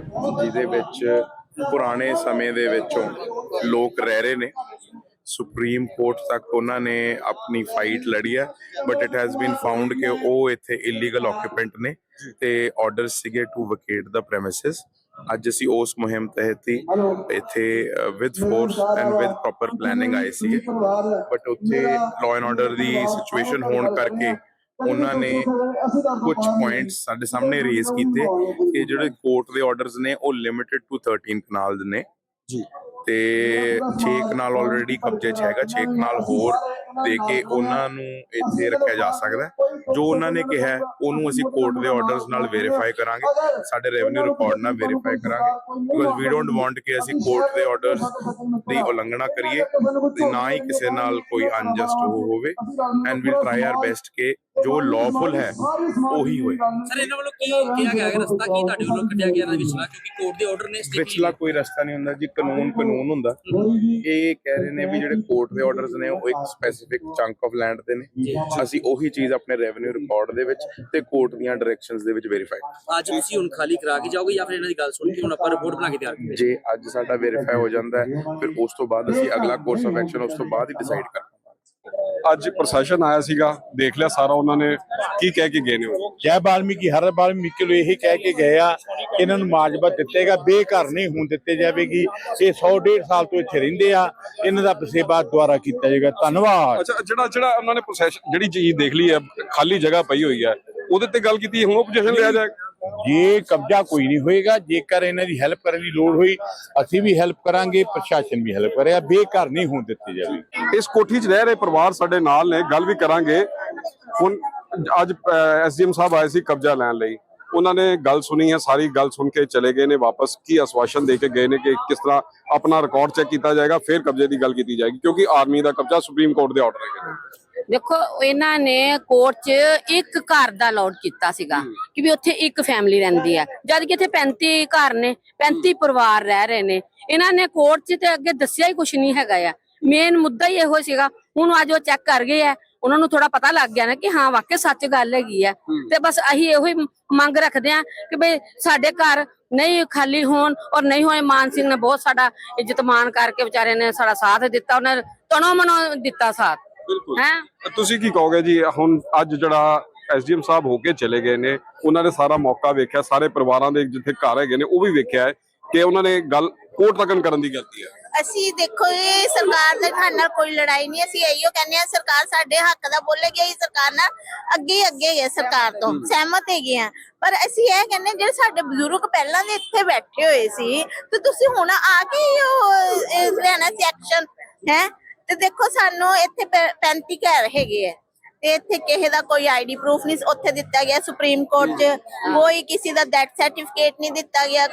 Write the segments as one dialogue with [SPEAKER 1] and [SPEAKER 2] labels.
[SPEAKER 1] ਜਿਹਦੇ ਵਿੱਚ ਪੁਰਾਣੇ ਸਮੇਂ ਦੇ ਵਿੱਚੋਂ ਲੋਕ ਰਹਿ ਰਹੇ ਨੇ। ਸੁਪਰੀਮ ਕੋਰਟ ਤੱਕ ਉਹਨਾਂ ਨੇ ਆਪਣੀ ਫਾਈਟ ਲੜੀ ਹੈ but it has been found ਕਿ ਉਹ ਇੱਥੇ ਇਲੀਗਲ ਆਕੂਪੈਂਟ ਨੇ ਤੇ ਆਰਡਰਸ ਸੀਗੇ ਟੂ ਵਕੇਟ ਦਾ ਪ੍ਰੈਮਿਸਿਸ ਅੱਜ ਅਸੀਂ ਉਸ ਮੁਹਿੰਮ ਤਹਿਤ ਹੀ ਇੱਥੇ with force and with proper planning ਆਏ ਸੀਗੇ। ਬਟ ਉੱਥੇ ਲਾਅ ਐਂਡ ਆਰਡਰ ਦੀ ਸਿਚੁਏਸ਼ਨ ਹੋਣ ਕਰਕੇ ਉਹਨਾਂ ਨੇ ਕੁਝ ਪੁਆਇੰਟਸ ਸਾਡੇ ਸਾਹਮਣੇ ਰੇਜ਼ ਕੀਤੇ। ਕਿ ਜਿਹੜੇ ਕੋਰਟ ਦੇ ਆਰਡਰਸ ਨੇ ਉਹ ਲਿਮਿਟਡ ਟੂ 13 ਕਨਾਲ ਨੇ।
[SPEAKER 2] ਜੀ।
[SPEAKER 1] ਤੇ 6 ਕਨਾਲ ਆਲਰੇਡੀ ਕਬਜ਼ੇ 'ਚ ਹੈਗਾ 6 ਕਨਾਲ ਹੋਰ ਦੇ ਕੇ ਉਹਨਾਂ ਨੂੰ ਇੱਥੇ ਰੱਖਿਆ ਜਾ ਸਕਦਾ। ਜੋ ਉਹਨਾਂ ਨੇ ਕਿਹਾ ਉਹਨੂੰ ਅਸੀਂ ਕੋਰਟ ਦੇ ਆਰਡਰਸ ਨਾਲ ਵੈਰੀਫਾਈ ਕਰਾਂਗੇ। ਸਾਡੇ ਰੈਵਨਿਊ ਰਿਕਾਰਡ ਨਾਲ ਵੈਰੀਫਾਈ ਕਰਾਂਗੇ। ਬਿਕੋਜ਼ ਵੀ ਡੋਨਟ ਵਾਂਟ ਕਿ ਅਸੀਂ ਕੋਰਟ ਦੇ ਆਰਡਰਸ ਦੀ ਉਲੰਘਣਾ ਕਰੀਏ ਤੇ ਨਾ ਹੀ ਕਿਸੇ ਨਾਲ ਕੋਈ ਅਨਜਸਟ ਹੋਵੇ। And we'll try our best ਕਿ ਜੋ ਲawful ਹੈ ਉਹੀ ਹੋਏ।
[SPEAKER 3] ਸਰ ਇਹਨਾਂ ਵੱਲੋਂ ਕੀ ਕਿਹਾ ਗਿਆ ਹੈ ਰਸਤਾ ਕੀ ਤੁਹਾਡੇ ਵੱਲੋਂ ਕੱਢਿਆ ਗਿਆ ਇਹਨਾਂ ਵਿਚਲਾ ਕਿਉਂਕਿ ਕੋਰਟ ਦੇ ਆਰਡਰ ਨੇ ਸਟੇ
[SPEAKER 1] ਵਿਚਲਾ ਕੋਈ ਰਸਤਾ ਨਹੀਂ ਹੁੰਦਾ ਜੀ ਕਾਨੂੰਨ ਕਾਨੂੰਨ ਹੁੰਦਾ। ਇਹ ਕਹਿ ਰਹੇ ਨੇ ਵੀ ਜਿਹੜੇ ਕੋਰਟ ਦੇ ਆਰਡਰਸ ਨੇ ਉਹ ਇੱਕ ਸਪੈਸੀਫਿਕ ਚੰਕ ਆਫ ਲੈਂਡ ਦੇ ਨੇ। ਅਸੀਂ ਉਹੀ ਚੀਜ਼ ਆਪਣੇ ਰੈਵਨਿਊ ਰਿਕਾਰਡ ਦੇ ਵਿੱਚ ਤੇ ਕੋਰਟ ਦੀਆਂ ਡਾਇਰੈਕਸ਼ਨਸ ਦੇ ਵਿੱਚ ਵੈਰੀਫਾਈ
[SPEAKER 3] ਅੱਜ ਤੁਸੀਂ ਹੁਣ ਖਾਲੀ ਕਰਾ ਕੇ ਜਾਓਗੇ ਜਾਂ ਫਿਰ ਇਹਨਾਂ ਦੀ ਗੱਲ ਸੁਣ ਕੇ ਹੁਣ ਆਪਾਂ ਰਿਪੋਰਟ ਬਣਾ ਕੇ ਤਿਆਰ ਕਰਾਂਗੇ?
[SPEAKER 1] ਜੇ ਅੱਜ ਸਾਡਾ ਵੈਰੀਫਾਈ ਹੋ ਜਾਂਦਾ ਹੈ ਫਿਰ ਉਸ ਤੋਂ ਬਾਅਦ ਅਸੀਂ ਅਗਲਾ ਕੋਰਸ ਆਫ ਐਕਸ਼ਨ ਉਸ ਤੋਂ ਬਾਅਦ ਹੀ ਡਿਸਾਈਡ ਕਰਾਂਗੇ।
[SPEAKER 2] ਅੱਜ ਪ੍ਰਸ਼ਾਸਨ ਆਇਆ ਸੀਗਾ ਦੇਖ ਲਿਆ ਸਾਰਾ ਉਹਨਾਂ ਨੇ ਕੀ ਕਹਿ ਕੇ ਗਏ ਨੇ ਉਹ?
[SPEAKER 4] ਜੈ ਬਾਲਮੀਕੀ ਹਰ ਬਾਲਮੀਕੀ ਨੂੰ ਇਹੀ ਕਹਿ ਕੇ ਗਏ ਆ ਇਹਨਾਂ ਨੂੰ ਮਾਜਬਾ ਦਿੱਤੇਗਾ ਬੇਘਰ ਨਹੀਂ ਹੋਣ ਦਿੱਤੇ ਜਾਵੇਗੀ। ਇਹ 100 150 ਸਾਲ ਤੋਂ ਇੱਥੇ ਰਹਿੰਦੇ ਆ ਇਹਨਾਂ ਦਾ ਬਸੇਬਾ ਦੁਆਰਾ ਕੀਤਾ ਜਾਏਗਾ। ਧੰਨਵਾਦ।
[SPEAKER 2] ਅੱਛਾ ਜਿਹੜਾ ਜਿਹੜਾ ਉਹਨਾਂ ਨੇ ਪ੍ਰੋਸੈਸ਼ਨ ਜਿਹੜੀ ਚੀਜ਼ ਦੇਖ ਲਈ ਹੈ ਖਾਲੀ ਜਗ੍ਹਾ ਪਈ ਹੋਈ ਹੈ ਉਹਦੇ ਤੇ ਗੱਲ ਕੀਤੀ ਹੁਣ ਉਹ ਪੋਜੀਸ਼ਨ ਲਿਆ ਜਾਏਗਾ
[SPEAKER 4] ਜੇ ਕਬਜ਼ਾ ਕੋਈ ਨਹੀਂ ਹੋਏਗਾ, ਜੇਕਰ ਇਹਨਾਂ ਦੀ ਹੈਲਪ ਕਰਨ ਦੀ ਲੋੜ ਹੋਈ, ਅਸੀਂ ਵੀ ਹੈਲਪ ਕਰਾਂਗੇ, ਪ੍ਰਸ਼ਾਸਨ ਵੀ ਹੈਲਪ ਕਰੇਗਾ ਬੇਘਰ ਨਹੀਂ ਹੋਣ ਦਿੱਤੇ ਜਾਵੇ।
[SPEAKER 2] ਇਸ ਕੋਠੀ 'ਚ ਰਹਿ ਰਹੇ ਪਰਿਵਾਰ ਸਾਡੇ ਨਾਲ ਨੇ, ਗੱਲ ਵੀ ਕਰਾਂਗੇ। ਹੁਣ ਅੱਜ ਐਸਡੀਐਮ ਸਾਹਿਬ ਆਏ ਸੀ ਕਬਜ਼ਾ ਲੈਣ ਲਈ। ਉਹਨਾਂ ਨੇ ਗੱਲ ਸੁਣੀ ਹੈ ਸਾਰੀ ਗੱਲ ਸੁਣ ਕੇ ਚਲੇ ਗਏ ਨੇ ਵਾਪਸ ਕੀ ਆਸ਼ਵਾਸਨ ਦੇ ਕੇ ਗਏ ਨੇ ਕਿ ਕਿਸ ਤਰ੍ਹਾਂ ਆਪਣਾ ਰਿਕਾਰਡ ਚੈੱਕ ਕੀਤਾ ਜਾਏਗਾ ਫਿਰ ਕਬਜ਼ੇ ਦੀ ਗੱਲ ਕੀਤੀ ਜਾਏਗੀ ਕਿਉਂਕਿ ਆਰਮੀ ਦਾ ਕਬਜ਼ਾ ਸੁਪਰੀਮ ਕੋਰਟ ਦੇ ਆਰਡਰ ਹੈਗੇ ਨੇ।
[SPEAKER 5] ਦੇਖੋ ਇਹਨਾਂ ਨੇ ਕੋਰਟ 'ਚ ਇੱਕ ਘਰ ਦਾ ਅਲਾਉਡ ਕੀਤਾ ਸੀਗਾ ਕਿ ਵੀ ਉੱਥੇ ਇੱਕ ਫੈਮਿਲੀ ਰਹਿੰਦੀ ਆ ਜਦ ਕਿ ਇੱਥੇ 35 ਘਰ ਨੇ 35 ਪਰਿਵਾਰ ਰਹਿ ਰਹੇ ਨੇ। ਇਹਨਾਂ ਨੇ ਕੋਰਟ 'ਚ ਤੇ ਅੱਗੇ ਦੱਸਿਆ ਹੀ ਕੁਝ ਨਹੀਂ ਹੈਗਾ ਆ। ਮੇਨ ਮੁੱਦਾ ਹੀ ਇਹੋ ਸੀਗਾ ਹੁਣ ਅੱਜ ਉਹ ਚੈੱਕ ਕਰ ਗਏ ਆ ਉਹਨਾਂ ਨੂੰ ਥੋੜਾ ਪਤਾ ਲੱਗ ਗਿਆ ਨਾ ਕਿ ਹਾਂ ਵਾਕਿਆ ਸੱਚ ਗੱਲ ਹੈਗੀ ਆ। ਤੇ ਬਸ ਅਸੀਂ ਇਹੋ ਹੀ ਮੰਗ ਰੱਖਦੇ ਆ ਕਿ ਬਈ ਸਾਡੇ ਘਰ ਨਹੀਂ ਖਾਲੀ ਹੋਣ ਔਰ ਨਹੀਂ ਹੋਏ ਮਾਨ ਸਿੰਘ ਨੇ ਬਹੁਤ ਸਾਡਾ ਇੱਜ਼ਤ ਮਾਨ ਕਰਕੇ ਵਿਚਾਰੇ ਨੇ ਸਾਡਾ ਸਾਥ ਦਿੱਤਾ ਉਹਨੇ ਤਨੋ ਮਨੋ ਦਿੱਤਾ ਸਾਥ। ਹੈ?
[SPEAKER 2] ਤੁਸੀਂ ਕੀ ਕਹੋਗੇ ਜੀ ਹੁਣ ਅੱਜ ਜਿਹੜਾ ਐਸਡੀਐਮ ਸਾਹਿਬ ਹੋ ਕੇ ਚਲੇ ਗਏ ਨੇ ਉਹਨਾਂ ਨੇ ਸਾਰਾ ਮੌਕਾ ਵੇਖਿਆ ਸਾਰੇ ਪਰਿਵਾਰਾਂ ਦੇ ਜਿੱਥੇ ਘਰ ਹੈਗੇ ਨੇ ਉਹ ਵੀ ਵੇਖਿਆ ਹੈ ਕਿ ਉਹਨਾਂ ਨੇ ਗੱਲ ਕੋਰਟ ਤੱਕ ਕਰਨ ਦੀ ਗਲਤੀ ਹੈ।
[SPEAKER 6] ਅਸੀਂ ਦੇਖੋ ਇਹ ਸਰਕਾਰ ਦੇ ਨਾਲ ਕੋਈ ਲੜਾਈ ਨਹੀਂ ਅਸੀਂ ਇਹੋ ਕਹਿੰਦੇ ਆ ਸਰਕਾਰ ਸਾਡੇ ਹੱਕ ਦਾ ਬੋਲੇਗੀ ਇਹ ਸਰਕਾਰ ਨਾਲ ਅੱਗੇ ਅੱਗੇ ਹੈ ਸਰਕਾਰ ਤੋਂ ਸਹਿਮਤ ਹੈਗੇ ਆ ਪਰ ਅਸੀਂ ਇਹ ਕਹਿੰਦੇ ਜਿਹੜੇ ਸਾਡੇ ਬਜ਼ੁਰਗ ਪਹਿਲਾਂ ਦੇ ਇੱਥੇ ਬੈਠੇ ਹੋਏ ਸੀ ਤੇ ਤੁਸੀਂ ਹੁਣ ਆ ਕੇ ਹੀ ਉਹ ਇਹ ਲੈਣਾ ਸੀ ਐਕਸ਼ਨ ਹੈ? ਤੇ ਦੇਖੋ ਸਾਨੂੰ ਇੱਥੇ ਪੈ- 35 ਘਰ ਹੈਗੇ ਆ। ਤੇ ਇੱਥੇ ਕਿਸੇ ਦਾ ਕੋਈ ਆਈਡੀ ਪ੍ਰੂਫ ਨਹੀਂ ਉੱਥੇ ਦਿੱਤਾ ਗਿਆ ਸੁਪਰੀਮ ਕੋਰਟ 'ਚ। ਕੋਈ ਕਿਸੇ ਦਾ ਡੈਥ ਸਰਟੀਫਿਕੇਟ ਨਹੀਂ ਦਿੱਤਾ ਗਿਆ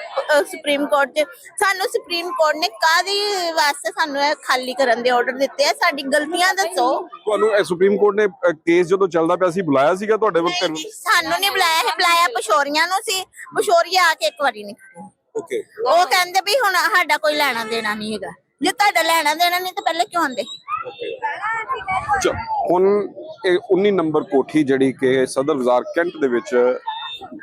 [SPEAKER 6] ਸੁਪਰੀਮ ਕੋਰਟ 'ਚ। ਸਾਨੂੰ ਸੁਪਰੀਮ ਕੋਰਟ ਨੇ ਕਾਦੀ ਵਾਸਤੇ ਸਾਨੂੰ ਇਹ ਖਾਲੀ ਕਰਨ ਦੇ ਆਰਡਰ ਦਿੱਤੇ ਆ? ਸਾਡੀ ਗਲਤੀਆਂ ਦੱਸੋ।
[SPEAKER 2] ਤੁਹਾਨੂੰ ਇਹ ਸੁਪਰੀਮ ਕੋਰਟ ਨੇ ਕੇਸ ਜਦੋਂ ਚੱਲਦਾ ਪਿਆ ਸੀ ਬੁਲਾਇਆ ਸੀਗਾ ਤੁਹਾਡੇ
[SPEAKER 6] ਜੀ, ਸਾਨੂੰ ਨਹੀਂ ਬੁਲਾਇਆ ਹੈ। ਬੁਲਾਇਆ ਪਸ਼ੋਰੀਆਂ ਨੂੰ ਸੀ। ਪਸ਼ੋਰੀਆ ਆ ਕੇ ਇੱਕ ਵਾਰੀ ਨਹੀਂ
[SPEAKER 2] ਓਕੇ।
[SPEAKER 6] ਉਹ ਕਹਿੰਦੇ ਵੀ ਹੁਣ ਸਾਡਾ ਕੋਈ ਲੈਣਾ ਦੇਣਾ ਨਹੀਂ ਹੈਗਾ। ਜੇ ਤੁਹਾਡਾ ਲੈਣਾ ਦੇਣਾ ਨਹੀਂ ਤਾਂ ਪਹਿਲੇ ਕਿਉਂ ਆਂਦੇ
[SPEAKER 2] ਹੁਣ ਇਹ 19 ਨੰਬਰ ਕੋਠੀ ਜਿਹੜੀ ਕਿ ਸਦਰ ਬਾਜ਼ਾਰ ਕੈਂਟ ਦੇ ਵਿੱਚ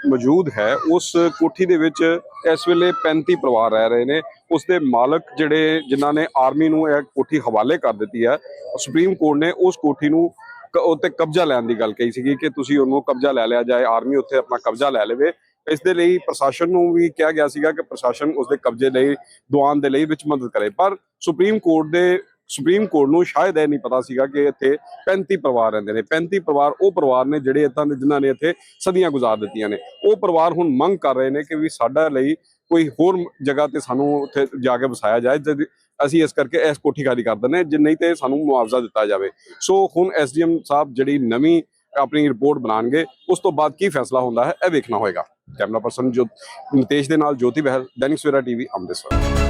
[SPEAKER 2] ਮੌਜੂਦ ਹੈ, ਉਸ ਕੋਠੀ ਦੇ ਵਿੱਚ ਇਸ ਵੇਲੇ 35 ਪਰਿਵਾਰ ਰਹਿ ਰਹੇ ਨੇ। ਉਸ ਦੇ ਮਾਲਕ ਜਿਹੜੇ ਜਿਨ੍ਹਾਂ ਨੇ ਆਰਮੀ ਨੂੰ ਇਹ ਕੋਠੀ ਹਵਾਲੇ ਕਰ ਦਿੱਤੀ ਹੈ, ਸੁਪਰੀਮ ਕੋਰਟ ਨੇ ਉਸ ਕੋਠੀ ਨੂੰ ਕ- ਉੱਤੇ ਕਬਜ਼ਾ ਲੈਣ ਦੀ ਗੱਲ ਕਹੀ ਸੀਗੀ ਕਿ ਤੁਸੀਂ ਉਹਨੂੰ ਕਬਜ਼ਾ ਲੈ ਲਿਆ ਜਾਏ, ਆਰਮੀ ਉੱਥੇ ਆਪਣਾ ਕਬਜ਼ਾ ਲੈ ਲਵੇ। ਇਸ ਦੇ ਲਈ ਪ੍ਰਸ਼ਾਸਨ ਨੂੰ ਵੀ ਕਿਹਾ ਗਿਆ ਸੀਗਾ ਕਿ ਪ੍ਰਸ਼ਾਸਨ ਉਸ ਦੇ ਕਬਜ਼ੇ ਲਈ, ਦੁਆਨ ਦੇ ਲਈ ਵਿੱਚ ਮਦਦ ਕਰੇ। ਪਰ ਸੁਪਰੀਮ ਕੋਰਟ ਦੇ ਸੁਪਰੀਮ ਕੋਰਟ ਨੂੰ ਸ਼ਾਇਦ ਇਹ ਨਹੀਂ ਪਤਾ ਸੀਗਾ ਕਿ ਇੱਥੇ 35 ਪਰਿਵਾਰ ਰਹਿੰਦੇ ਨੇ। 35 ਪਰਿਵਾਰ ਉਹ ਪਰਿਵਾਰ ਨੇ ਜਿਹੜੇ ਇੱਥਾਂ ਦੇ ਜਿਨ੍ਹਾਂ ਨੇ ਇੱਥੇ ਸਦੀਆਂ ਗੁਜ਼ਾਰ ਦਿੱਤੀਆਂ ਨੇ। ਉਹ ਪਰਿਵਾਰ ਹੁਣ ਮੰਗ ਕਰ ਰਹੇ ਨੇ ਕਿ ਵੀ ਸਾਡਾ ਲਈ ਕੋਈ ਹੋਰ ਜਗ੍ਹਾ ਤੇ ਸਾਨੂੰ ਉੱਥੇ ਜਾ ਕੇ ਵਸਾਇਆ ਜਾਏ। ਜਦ ਅਸੀਂ ਇਸ ਕਰਕੇ ਇਸ ਕੋਠੀ ਖਾਲੀ ਕਰ ਦਿੰਦੇ ਜੇ ਨਹੀਂ ਤੇ ਸਾਨੂੰ ਮੁਆਵਜ਼ਾ ਦਿੱਤਾ ਜਾਵੇ। ਸੋ ਹੁਣ ਐਸਡੀਐਮ ਸਾਹਿਬ ਜਿਹੜੀ ਨਵੀਂ ਆਪਣੀ ਰਿਪੋਰਟ ਬਣਾਉਣਗੇ, ਉਸ ਤੋਂ ਬਾਅਦ ਕੀ ਫੈਸਲਾ ਹੁੰਦਾ ਹੈ, ਇਹ ਵੇਖਣਾ ਹੋਏਗਾ। ਕੈਮਰਾ ਪਰਸਨ ਜੋ ਨਿਤੇਸ਼ ਦੇ ਨਾਲ ਜੋਤੀ ਬਹਿਲ, ਦੈਨਿਕ ਸਵੇਰਾ ਟੀਵੀ, ਅੰਮ੍ਰਿਤਸਰ।